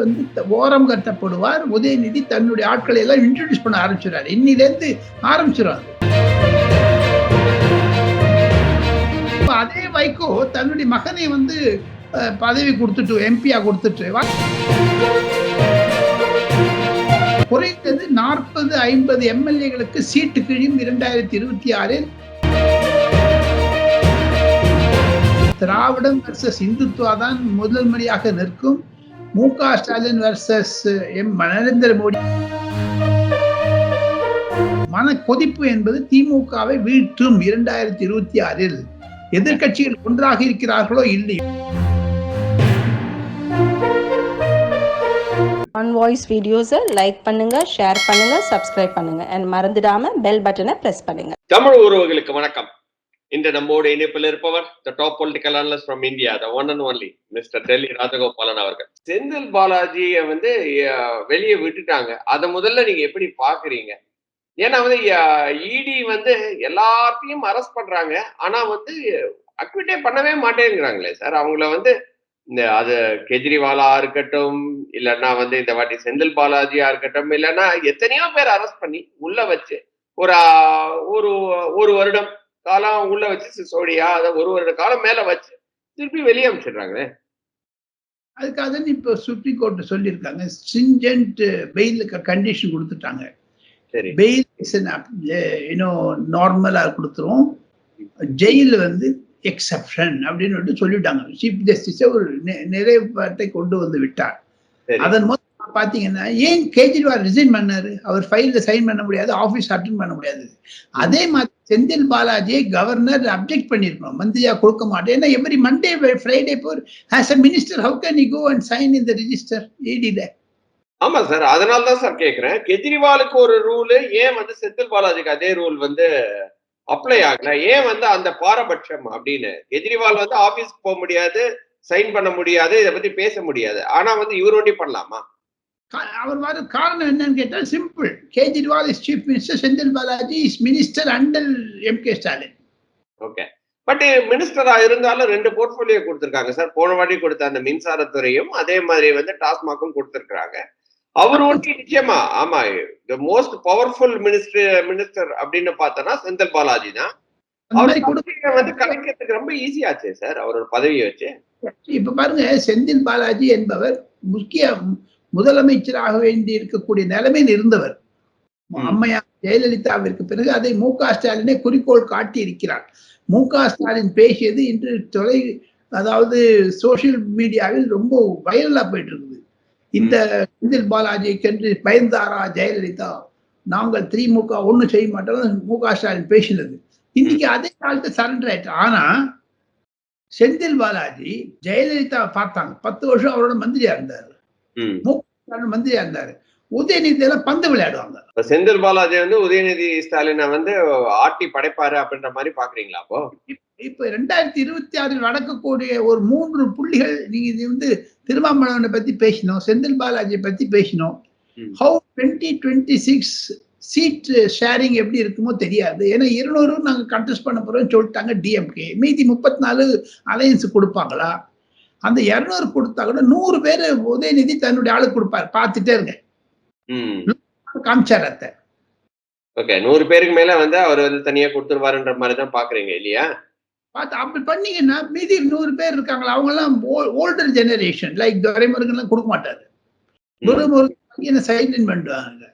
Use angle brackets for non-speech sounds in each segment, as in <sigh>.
வந்து ஓரம் கட்டப்படுவார். உதயநிதி தன்னுடைய ஆட்களை எல்லாம் இன்ட்ரடியூஸ் பண்ண ஆரம்பிச்சிடாரு இன்னிலேருந்து ஆரம்பிச்சிடும் அதே வைகோ தன்னுடைய மகனை வந்து பதவி கொடுத்துட்டு எம்பியா கொடுத்துட்டு குறைந்தது நாற்பது ஐம்பது எம்எல்ஏகளுக்கு சீட்டு கிழியும் இரண்டாயிரத்தி இருபத்தி ஆறில் திராவிடம் வர்சஸ் இந்துத்துவா தான் முதல் முறையாக நிற்கும். மு க. Stalin versus M. Narendra Modi. மன கொதிப்பு என்பது திமுகவை வீழ்த்தும் இரண்டாயிரத்தி இருபத்தி ஆறில். எதிர்க்கட்சிகள் ஒன்றாக இருக்கிறார்களோ இல்லை ஆன் வாய்ஸ் வீடியோஸை லைக் பண்ணுங்க ஷேர் பண்ணுங்க சப்ஸ்கிரைப் பண்ணுங்க. அண்ட் மறந்துடாம பெல் பட்டனை பிரஸ் பண்ணுங்க. தமிழ் உறவுகளுக்கு வணக்கம். இன்று நம்மோடு இணைப்பில் இருப்பவர் the top political analyst from India the one and only mister Delhi Rajagopalan அவர்கள். செந்தில் பாலாஜியை வந்து வெளியே விட்டுட்டாங்க. அதை முதல்ல நீங்க எப்படி பாக்குறீங்க ஏன்னா வந்து இடி வந்து எல்லாத்தையும் அரெஸ்ட் பண்றாங்க. ஆனா வந்து அக்விட்டே பண்ணவே மாட்டேங்கிறாங்களே சார் அவங்கள வந்து இந்த அது கெஜ்ரிவாலா இருக்கட்டும் இல்லைன்னா வந்து இந்த வாட்டி செந்தில் பாலாஜியா இருக்கட்டும் இல்லைன்னா எத்தனையோ பேர் அரெஸ்ட் பண்ணி உள்ள வச்சு ஒரு ஒரு ஒரு வருடம் காலம் உள்ள வச்சு சிசோடியா அதை ஒரு வருட காலம் மேல வச்சு திருப்பி வெளியே அனுப்பிச்சிடுறாங்களே அதுக்காக தான் இப்போ சுப்ரீம் கோர்ட் சொல்லியிருக்காங்க. ஸ்ட்ரிஞ்சன்ட் பெயிலுக்கு கண்டிஷன் கொடுத்துட்டாங்க. சரி. பெயில் இன்னும் நார்மலாக கொடுத்துரும். ஜெயில் வந்து எக்ஸப்ஷன் அப்படின்னு சொல்லிட்டு சொல்லிட்டாங்க. சீஃப் ஜஸ்டிஸை ஒரு நிறைவேற்றத்தை கொண்டு வந்து விட்டார். அதன் மூலம் பாத்தீங்கன்னா ஏன் கேஜ்ரிவால் ரிசைன் பண்ணாரு? அவர் ஃபைல்ல சைன் பண்ண முடியாது ஆபீஸ் அட்டன் பண்ண முடியாது. அதே மாதிரி செந்தில் பாலாஜியை கவர்னர் அப்ஜெக்ட் பண்ணியிருக்கணும். மந்திரியா கொடுக்க மாட்டேன். ஏன்னா every Monday Friday for as a minister how can you go and sign in register ஏடில ஆமா சார் அதனால தான் சார் கேக்குறேன். கெஜ்ரிவாலுக்கு ஒரு ரூல் ஏன் வந்து செந்தில் பாலாஜிக்கு அதே ரூல் வந்து அப்ளை ஆகல? ஏன் வந்து அந்த பாரபட்சம் அப்படின்னு? கெஜ்ரிவால் வந்து ஆபீஸ்க்கு போக முடியாது சைன் பண்ண முடியாது இதை பத்தி பேச முடியாது. ஆனா வந்து இவர் பண்ணலாமா? அவர் வர காரணம் என்னன்னு கேட்டால் simple Kejriwal is chief minister Senthil Balaji is minister under M K Stalin okay but மினிஸ்டரா இருந்தாலும் ரெண்டு போர்ட்போலியோ கொடுத்திருக்காங்க சார் போன வாட்டி கொடுத்த அந்த மின்சாரத்துறையும் அதே மாதிரி வந்து டாஸ்மாக்கும் கொடுத்திருக்காங்க அவர் ஒண்டி நிச்சயமா ஆமா the most powerful minister minister அப்படின்னு பார்த்தோன்னா செந்தில் பாலாஜி தான். அவர் மாதிரி கொடு பதவியை வந்து கலைக்கிறதுக்கு ரொம்ப ஈஸியாச்சே சார் அவரோட பதவியை வச்சு. இப்ப பாருங்க செந்தில் பாலாஜி என்பவர் முக்கிய முதலமைச்சராக வேண்டி இருக்கக்கூடிய நிலைமையில் இருந்தவர். ம். அம்மையார் ஜெயலலிதாவிற்கு பிறகு அதை மு க ஸ்டாலினை குறிக்கோள் காட்டி இருக்கிறார். மு க ஸ்டாலின் பேசியது இன்று தொலை அதாவது சோசியல் மீடியாவில் ரொம்ப வைரலா போயிட்டு இருக்குது இந்த செந்தில் பாலாஜிக்கென்று பயந்தாரா ஜெயலலிதா? நாங்கள் திமுக ஒண்ணும் செய்ய மாட்டோம் மு க ஸ்டாலின் பேசினது. இன்னைக்கு அதே காலத்து சரண்டர் ஆயிட்டு? ஆனா செந்தில் பாலாஜி ஜெயலலிதா பார்த்தாங்க. பத்து வருஷம் அவரோட மந்திரியா இருந்தாரு. மந்திரியா இருந்தாரு. உதயநிதி எல்லாம் பந்து விளையாடுவாங்க. செந்தில் பாலாஜி வந்து உதயநிதி ஸ்டாலினை வந்து ஆட்டி படைப்பாரு அப்படின்ற மாதிரி பாக்குறீங்களா அப்போ? இப்ப ரெண்டாயிரத்தி இருபத்தி ஆறில் நடக்கக்கூடிய ஒரு மூன்று புள்ளிகள் நீங்க இது வந்து திருமாவளவனை பத்தி பேசினோம் செந்தில் பாலாஜியை பத்தி பேசினோம். How twenty twenty six seat sharing எப்படி இருக்குமோ தெரியாது. ஏன்னா இருநூறு நாங்க கண்டெஸ்ட் பண்ண போறோம்னு சொல்லிட்டாங்க டிஎம்கே மீதி முப்பத்தி நாலு அலையன்ஸ் கொடுப்பாங்களா? அந்த இருநூறு கொடுத்தா கூட நூறு பேர் உதயநிதி தன்னுடைய ஆளுக்கு கொடுப்பாரு. பார்த்துட்டே இருங்க. காமிச்சார் அத்தை. ஓகே நூறு பேருக்கு மேல வந்து அவர் வந்து தனியா கொடுத்துருவாருன்ற மாதிரி தான் பாக்குறீங்க இல்லையா? பார்த்து அப்படி பண்ணீங்கன்னா மீதி நூறு பேர் இருக்காங்களா? அவங்க எல்லாம் ஓல்டர் ஜெனரேஷன் லைக் துரைமுருகன் எல்லாம் கொடுக்க மாட்டாரு. துரைமுருகன் என்ன சைலண்ட் பண்ணுவாங்க.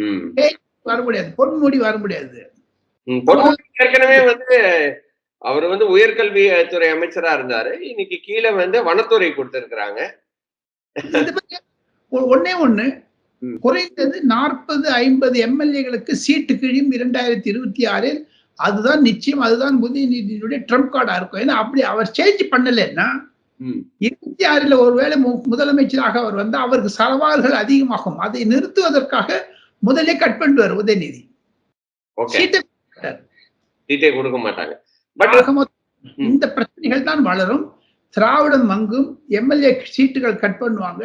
ம். வர முடியாது பொன்முடி வர முடியாது. ஏற்கனவே வந்து அவர் வந்து உயர்கல்வி துறை அமைச்சரா இருந்தாரு. இன்னைக்கு கீழே வந்து வனத்துறை கொடுத்திருக்கிறாங்க. இது பத்தி ஒ- ஒண்ணே. குறைந்தது நாற்பது ஐம்பது எம்எல்ஏகளுக்கு சீட்டு கிழியும் இரண்டாயிரத்தி இருபத்தி ஆறில் அதுதான் நிச்சயம் அதுதான் உதயநிதியினுடைய ட்ரம்ப் கார்டா இருக்கும். ஏன்னா அப்படி அவர் சேஞ்ச் பண்ணலைன்னா இருபத்தி ஆறுல ஒருவேளை முதலமைச்சராக அவர் வந்து அவருக்கு சவால்கள் அதிகமாகும். அதை நிறுத்துவதற்காக முதலே கட் பண்ணுவார் உதயநிதி. சீட்டே கொடுக்க மாட்டாங்க. பட் இந்த பிரச்சனைகள் தான் வளரும். திராவிடம் மங்கும். எம்எல்ஏ சீட்டுகள் கட் பண்ணுவாங்க.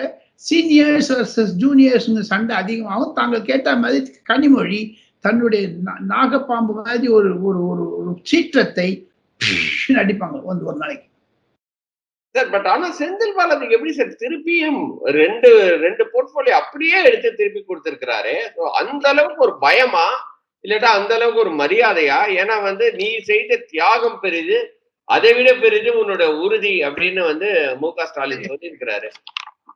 சீனியர்ஸ் வர்சஸ் ஜூனியர்ஸ் சண்டை அதிகமாகும். தாங்கள் கேட்ட மாதிரி கனிமொழி தன்னுடைய நாகப்பாம்பு மாதிரி ஒரு ஒரு ஒரு ஒரு சீற்றத்தை அடிப்பாங்க வந்து ஒரு நாளைக்கு. சார் பட் ஆனா செந்தில் பாலாஜிக்கு எப்படி சார் திருப்பியும் ரெண்டு ரெண்டு போர்ட்போலியோ அப்படியே எடுத்து திருப்பி கொடுத்திருக்கிறாரு? அந்த அளவுக்கு ஒரு பயமா? இல்லாட்டா அந்த அளவுக்கு ஒரு மரியாதையா? ஏன்னா வந்து நீ செய்த தியாகம் பெரிது அதை விட பெரிது உன்னோட உறுதி அப்படின்னு வந்து மு க ஸ்டாலின் சொல்லியிருக்கிறாரு.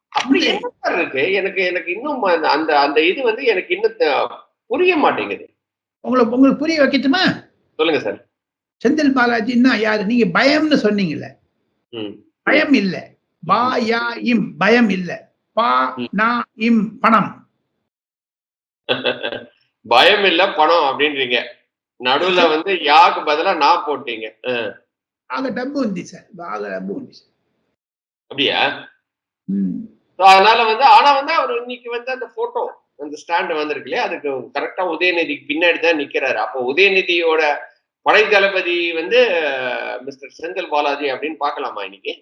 அப்படி என்ன இருக்கு? எனக்கு எனக்கு இன்னும் அந்த- அந்த இது வந்து எனக்கு இன்னும் புரிய மாட்டேங்குது. உங்களுக்கு உங்களுக்கு புரிய வைக்கட்டுமா? சொல்லுங்க சார். செந்தில் பாலாஜின்னா யாரு நீங்க பயம்னு சொன்னீங்கல்ல? பயம் இல்ல. பா யா இம் பயம் இல்ல. பா நா இம் பணம். <laughs> பயம் இல்ல பணம் அப்படின்றீங்க நடுவுல <laughs> வந்து யாக்கு பதிலா நான் போட்டீங்க அஹ், బాగా డబ్బు ఉంది సార్ బాగా డబ్బు ఉంది సార్ அப்படியா ఉమ్. So, அதனால வந்து ஆனா வந்து அவர் இன்னைக்கு வந்து அந்த போட்டோ அந்த ஸ்டாண்ட் வந்திருக்கு இல்லையா அதுக்கு கரெக்டா உதயநிதிக்கு பின்னாடி தான் நிக்கிறாரு அப்போ உதயநிதியோட படை தளபதி வந்து மிஸ்டர் செந்தில் பாலாஜி அப்படின்னு பார்க்கலாமா இன்னைக்கு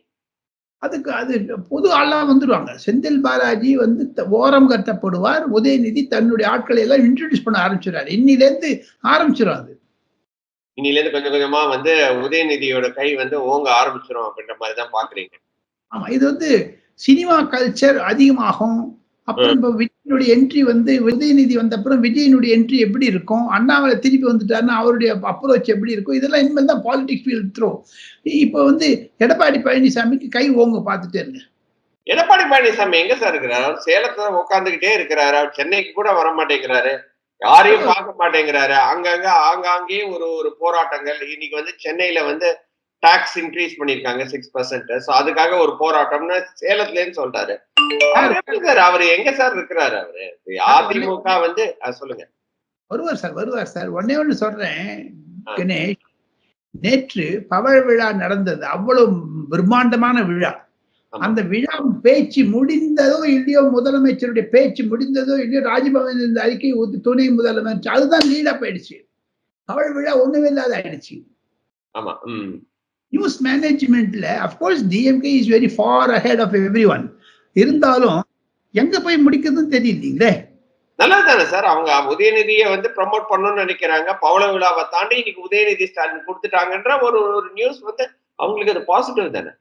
அதுக்கு அது பொது ஆளா வந்துருவாங்க. செந்தில் பாலாஜி வந்து ஓரம் கட்டப்படுவார். உதயநிதி தன்னுடைய ஆட்களை எல்லாம் இன்ட்ரடியூஸ் பண்ண ஆரம்பிச்சிடுறாரு. இன்னில இருந்து ஆரம்பிச்சிடும் அது. இன்னில இருந்து கொஞ்சம் கொஞ்சமா வந்து உதயநிதியோட கை வந்து ஓங்க ஆரம்பிச்சிரும் அப்படின்ற மாதிரி தான் பாக்குறீங்க. ஆமா இது வந்து சினிமா கல்ச்சர் அதிகமாகும். அப்புறம் இப்ப விஜயனுடைய என்ட்ரி வந்து உதயநிதி வந்த அப்புறம் விஜயனுடைய என்ட்ரி எப்படி இருக்கும்? அண்ணாமலை திருப்பி வந்துட்டாருன்னா அவருடைய அப்ரோச் எப்படி இருக்கும்? இதெல்லாம் இனிமேல் தான் பாலிடிக்ஸ் ஃபீல் த்ரோ இப்போ வந்து எடப்பாடி பழனிசாமிக்கு கை ஓங்க பார்த்துட்டே இருங்க. எடப்பாடி பழனிசாமி எங்க சார் இருக்கிறாரு? அவர் சேலத்துல உட்காந்துக்கிட்டே இருக்கிறாரு. அவர் சென்னைக்கு கூட வர மாட்டேங்கிறாரு. யாரையும் பார்க்க மாட்டேங்கிறாரு. அங்கங்க ஆங்காங்கே ஒரு ஒரு போராட்டங்கள். இன்னைக்கு வந்து சென்னையில வந்து டாக்ஸ் இன்க்ரீஸ் பண்ணிருக்காங்க சிக்ஸ் பர்சன்ட் சோ அதுக்காக ஒரு போராட்டம்னு சேலத்துல இருந்து சொல்றாரு. சார் அவர் எங்க சார் இருக்கிறாரு அவரு? அதிமுக வந்து அஹ் சொல்லுங்க. வருவார் சார் வருவார் சார். ஒன்னே ஒன்று சொல்றேன். கணேஷ். நேற்று பவழ விழா நடந்தது. அவ்வளவு பிரம்மாண்டமான விழா. அந்த விழா பேச்சு முடிந்ததோ இல்லையோ முதலமைச்சருடைய பேச்சு முடிந்ததோ இல்லையோ ராஜ்பவன் இந்த அறிக்கை துணை முதலமைச்சர் அதுதான் லீடா போயிடுச்சு. பவழ விழா ஒண்ணுமே இல்லாத ஆயிடுச்சு. News மேனேஜ்மெண்ட்ல of course DMK is very far ahead of everyone இருந்தாலும் எங்க போய் முடிக்குதுன்னு தெரியலீங்களே? நல்லது தானே சார். அவங்க உதயநிதியை வந்து ப்ரமோட் பண்ணணும்னு நினைக்கிறாங்க. பவள விழாவை தாண்டி இன்னைக்கு உதயநிதி ஸ்டாலின் கொடுத்துட்டாங்கன்ற ஒரு ஒரு நியூஸ் வந்து அவங்களுக்கு அது பாசிட்டிவ் தானே?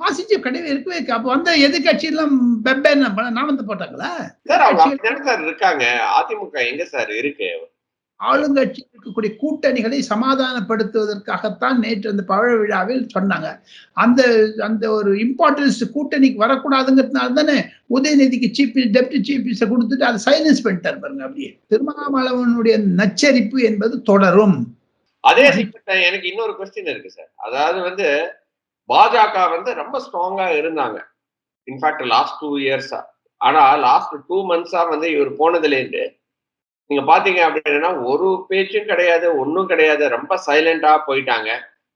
பாசிட்டிவ் கிடையவே இருக்கவே இருக்கு. அப்ப வந்த எதிர்கட்சி எல்லாம் பெப்பேன்னு நாமத்தை போட்டாங்களா? சார் அவங்க சார் இருக்காங்க. அதிமுக எங்க சார் இருக்கு? ஆளுங்கட்சியில் இருக்கக்கூடிய கூட்டணிகளை சமாதானப்படுத்துவதற்காகத்தான் நேற்று அந்த பழ விழாவில் சொன்னாங்க. அந்த அந்த ஒரு இம்பார்ட்டன்ஸ் கூட்டணிக்கு வரக்கூடாதுங்கிறதுனால தானே உதயநிதிக்கு சீஃப் டெப்டி சீஃப் மினிஸ்டர் கொடுத்துட்டு அதை சைலன்ஸ் பண்ணிட்டார் பாருங்க அப்படியே. திருமாவளவனுடைய நச்சரிப்பு என்பது தொடரும். அதே எனக்கு இன்னொரு கொஸ்டின் இருக்கு சார் அதாவது வந்து பாஜக வந்து ரொம்ப ஸ்ட்ராங்கா இருந்தாங்க. இன்ஃபேக்ட் லாஸ்ட் டூ இயர்ஸா ஆனா லாஸ்ட் டூ மந்த்ஸா வந்து இவர் போனதுல இருந்து நீங்க பாத்தீங்க அப்படின்னா ஒரு பேச்சும் கிடையாது ஒன்றும் கிடையாது. ரொம்ப சைலண்டா போயிட்டாங்க.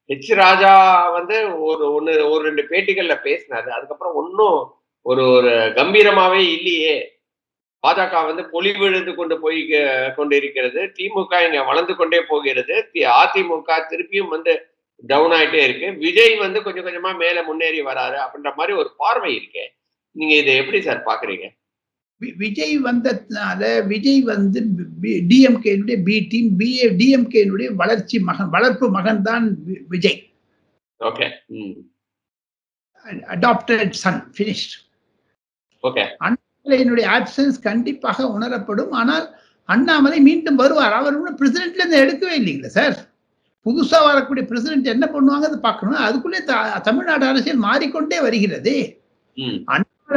ஹெச் ராஜா வந்து ஒரு ஒன்று ஒரு ரெண்டு பேட்டிகள்ல பேசினாரு. அதுக்கப்புறம் ஒன்றும் ஒரு ஒரு கம்பீரமாவே இல்லையே. பாஜக வந்து பொலிவிழுந்து கொண்டு போய் கொண்டிருக்கிறது. திமுக இங்க வளர்ந்து கொண்டே போகிறது. தி- அதிமுக திருப்பியும் வந்து டவுன் ஆயிட்டே இருக்கு. விஜய் வந்து கொஞ்சம் கொஞ்சமா மேல முன்னேறி வராரு அப்படின்ற மாதிரி ஒரு பார்வை இருக்கே. நீங்க இதை எப்படி சார் பாக்குறீங்க? விஜய் வந்ததுனால விஜய் வந்து டிஎம்கேனுடைய பி டீம் பிஏ டிஎம்கேனுடைய வளர்ச்சி மகன் வளர்ப்பு மகன் தான் Vijay. Okay adopted son finished. Okay அண்ணாமலையினுடைய options கண்டிப்பாக உணரப்படும். ஆனால் அண்ணாமலை மீண்டும் வருவார். அவர் இன்னும் பிரசிடென்ட்ல இருந்து எடுக்கவே இல்லைங்களா சார் புதுசா வரக்கூடிய பிரசிடென்ட் என்ன பண்ணுவாங்க அதை பார்க்கணும் அதுக்குள்ளே தமிழ்நாடு அரசியல் மாறிக்கொண்டே வருகிறது.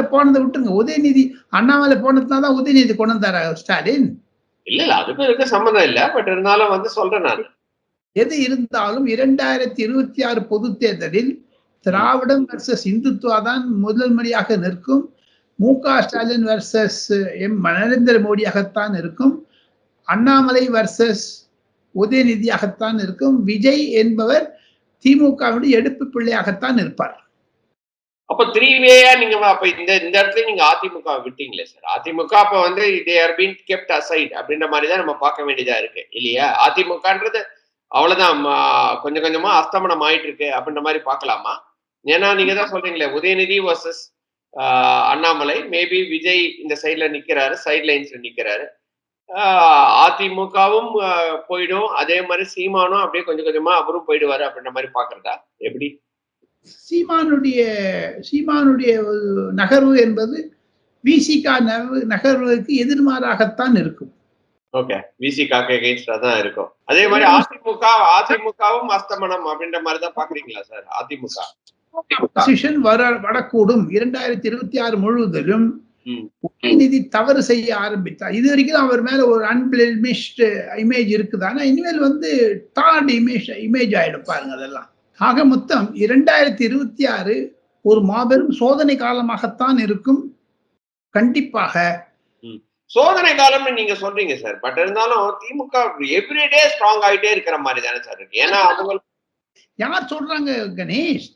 போனதை விட்டுருங்க. உதயநிதி அண்ணாமலை போனதுனால தான் உதயநிதி கொண்டு வந்தாரா ஸ்டாலின்? இல்ல இல்ல அதுக்கும் இருக்க சம்மந்தம் இல்ல. பட் இருந்தாலும் வந்து சொல்றேன் நான். எது இருந்தாலும் இரண்டாயிரத்தி இருபத்தி ஆறு பொது தேர்தலில் திராவிடம் வர்சஸ் இந்துத்துவா தான் முதல் முறையாக நிற்கும். மு க ஸ்டாலின் வர்சஸ் எம் நரேந்திர மோடியாகத்தான் இருக்கும். அண்ணாமலை வர்சஸ் உதயநிதியாகத்தான் இருக்கும். விஜய் என்பவர் திமுகவுடைய எடுப்பு பிள்ளையாகத்தான் இருப்பார். அப்ப த்ரீ வேயா நீங்க அப்ப இந்த இந்த இடத்துல நீங்க அதிமுக விட்டீங்களே சார் அதிமுக அப்ப வந்து இதே அர்பின் பீன் கெப்ட் அசைட் அப்படின்ற மாதிரி தான் நம்ம பார்க்க வேண்டியதா இருக்கு இல்லையா? அதிமுகன்றது அவ்வளவுதான் கொஞ்சம் கொஞ்சமா அஸ்தமனம் ஆயிட்டு இருக்கு அப்படின்ற மாதிரி பார்க்கலாமா? ஏன்னா நீங்க தான் சொல்றீங்களே உதயநிதி வர்சஸ் அண்ணாமலை மேபி விஜய் இந்த சைட்ல நிக்கிறாரு சைட் லைன்ஸ்ல நிக்கிறாரு. ஆஹ் அதிமுகவும் போயிடும் அதே மாதிரி சீமானும் அப்படியே கொஞ்சம் கொஞ்சமா அவரும் போயிடுவாரு அப்படின்ற மாதிரி பாக்குறதா எப்படி? சீமானுடைய சீமானுடைய நகர்வு என்பது விசிகா நகர்வுக்கு எதிர்மாறாகத்தான் இருக்கும். ஓகே விசிகாக்கு எகெயின்ஸ்டா தான் இருக்கும். அதே மாதிரி அதிமுக அதிமுகவும் அஸ்தமனம் அப்படின்ற மாதிரி தான் பாக்குறீங்களா சார் அதிமுக. வர வரக்கூடும். இரண்டாயிரத்தி இருபத்தி ஆறு முழுவதிலும். உதயநிதி தவறு செய்ய ஆரம்பித்தார் இது வரைக்கும் அவர் மேல ஒரு அன்பிளிமிஷ்ட் இமேஜ் இருக்குது? ஆனா இனிமேல் வந்து தாட் இமேஜ் இமேஜ் ஆயிடும் பாருங்க அதெல்லாம். ஆக மொத்தம் இரண்டாயிரத்தி இருபத்தி ஆறு ஒரு மாபெரும் சோதனை காலமாகத்தான் இருக்கும். கண்டிப்பாக. சோதனை காலம்னு நீங்க சொல்றீங்க சார். பட் இருந்தாலும் திமுக எவ்ரிடே ஸ்ட்ராங் ஆயிட்டே இருக்கிற மாதிரி தானே சார் இருக்கு. ஏன்னா அவங்க யார் சொல்றாங்க கணேஷ்?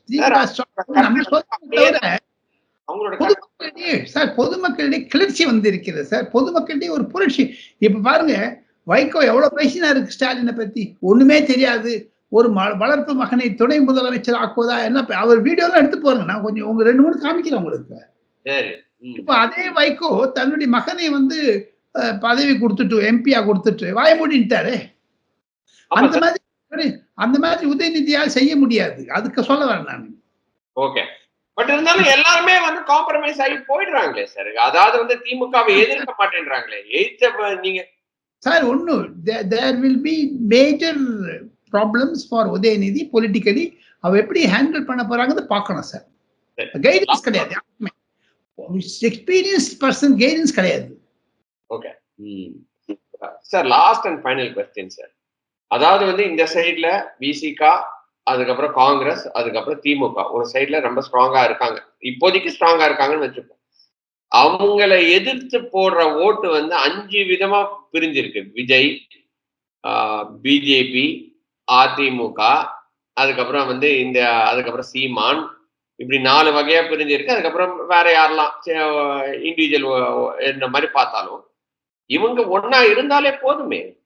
பொதுமக்களிடையே சார் பொதுமக்களிடையே கிளர்ச்சி வந்திருக்கிறது சார். பொதுமக்களிடையே ஒரு புரட்சி. இப்ப பாருங்க வைகோ எவ்வளவு பேசினாரு ஸ்டாலினை பத்தி? ஒண்ணுமே தெரியாது. ஒரு வளர்ப்பு மகனை துணை முதலமைச்சர் ஆக்குவதா என்ன அவர் வீடியோ எல்லாம் எடுத்து போறேங்க நான் கொஞ்சம் உங்க ரெண்டு மூணு காமிக்கிறேன் உங்களுக்கு. இப்ப அதே வைகோ தன்னுடைய மகனை வந்து பதவி கொடுத்துட்டு எம்பியா கொடுத்துட்டு வாய மூடிட்டாரு அந்த மாதிரி அந்த மாதிரி உதயநிதியால் செய்ய முடியாது. அதுக்கு சொல்ல வரேன் நான். ஓகே. பட் இருந்தாலும் எல்லாருமே வந்து காம்ப்ரமைஸ் ஆகி போயிடுறாங்களே சார். அதாவது வந்து திமுகவை எதிர்க்க மாட்டேன்றாங்களே. எதிர்த்த நீங்க சார் ஒண்ணு there will be major problems for Udhayanidhi politically அவ எப்படி ஹேண்டில் பண்ண போறாங்கன்னு பார்க்கணும் சார். கைடன்ஸ் கிடையாது எக்ஸ்பீரியன்ஸ் பர்சன் கைடன்ஸ் கிடையாது. Sir last and final question sir அதாவது வந்து இந்த சைடுல விசிகா அதுக்கப்புறம் காங்கிரஸ் அதுக்கப்புறம் திமுக. ஒரு சைடுல ரொம்ப ஸ்ட்ராங்கா இருக்காங்க. இப்போதைக்கு ஸ்ட்ராங்கா இருக்காங்கன்னு வச்சுப்போம் அவங்கள எதிர்த்து போடுற ஓட்டு வந்து அஞ்சு விதமா பிரிஞ்சிருக்கு. விஜய் பிஜேபி அதிமுக அதுக்கப்புறம் வந்து இந்த அதுக்கப்புறம் சீமான் இப்படி நாலு வகையா பிரிஞ்சிருக்கு. அதுக்கப்புறம் வேற யாரெல்லாம் இண்டிவிஜுவல் இந்த மாதிரி பார்த்தாலும் இவங்க ஒன்னா இருந்தாலே போதுமே.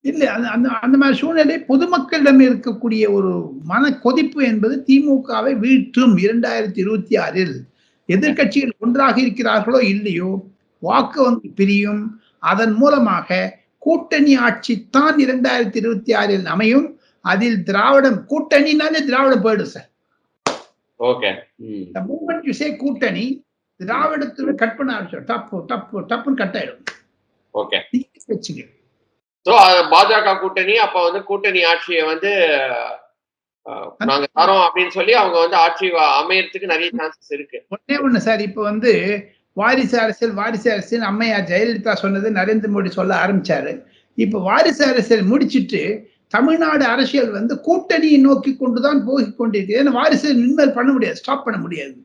இல்ல அந்த- அந்த அந்த மாதிரி சூழ்நிலை பொதுமக்களிடம் இருக்கக்கூடிய ஒரு மன கொதிப்பு என்பது திமுகவை வீழ்த்தும். இரண்டாயிரத்தி இருபத்தி ஆறில் எதிர்க்கட்சிகள் ஒன்றாக இருக்கிறார்களோ இல்லையோ வாக்கு வங்கி பிரியும். அதன் மூலமாக கூட்டணி ஆட்சி தான் இரண்டாயிரத்தி இருபத்தி ஆறில் அமையும். அதில் திராவிடம் கூட்டணினாலே திராவிடம் போயிடும் சார். ஓகே. இந்த மூமெண்ட் யூ சே கூட்டணி திராவிடத்துல கட் பண்ண ஆரம்பிச்சோம் டப்பு டப்பு டப்புன்னு கட் ஆயிடும். ஓகே. நீங்க வச்சுங்க ஸோ பாஜக கூட்டணி அப்ப வந்து கூட்டணி ஆட்சியை வந்து நாங்க தரோம் அப்படின்னு சொல்லி அவங்க வந்து ஆட்சி அமையறதுக்கு நிறைய சான்சஸ் இருக்கு. ஒண்ணே ஒண்ணு சார். இப்ப வந்து வாரிசு அரசியல் வாரிசு அரசியல் அம்மையார் ஜெயலலிதா சொன்னது நரேந்திர மோடி சொல்ல ஆரம்பிச்சாரு. இப்ப வாரிசு அரசியல் முடிச்சிட்டு தமிழ்நாடு அரசியல் வந்து கூட்டணியை நோக்கி கொண்டுதான் போய் கொண்டிருக்கு. ஏன்னா வாரிசு நிம்மதி பண்ண முடியாது ஸ்டாப் பண்ண முடியாது.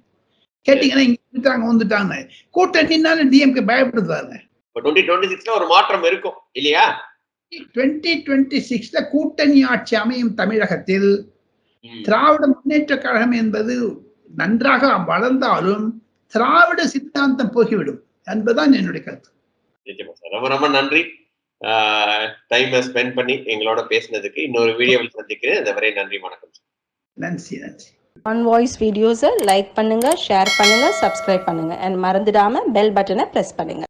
கேட்டீங்கன்னா இங்க வந்துட்டாங்க வந்துட்டாங்க. கூட்டணினால டிஎம்கே சிக்ஸ்ல ஒரு மாற்றம் இருக்கும் இல்லையா? டுவெண்ட்டி டுவெண்ட்டி சிக்ஸ்ல கூட்டணி ஆட்சி அமையும் தமிழகத்தில். திராவிட முன்னேற்ற கழகம் என்பது நன்றாக வளர்ந்தாலும் திராவிட சித்தாந்தம் போகிவிடும் என்பதுதான் என்னுடைய கருத்து. ரொம்ப ரொம்ப நன்றி. டைமை ஸ்பெண்ட் பண்ணி எங்களோட பேசினதுக்கு. இன்னொரு வீடியோவில் சந்திக்கிறேன். இந்த வரை நன்றி வணக்கம் நன்றி நன்றி. ஆன் வாய்ஸ் வீடியோஸை லைக் பண்ணுங்க ஷேர் பண்ணுங்க சப்ஸ்கிரைப் பண்ணுங்க. அண்ட் மறந்துடாம பெல் பட்டனை ப்ரெஸ் பண்ணுங்க.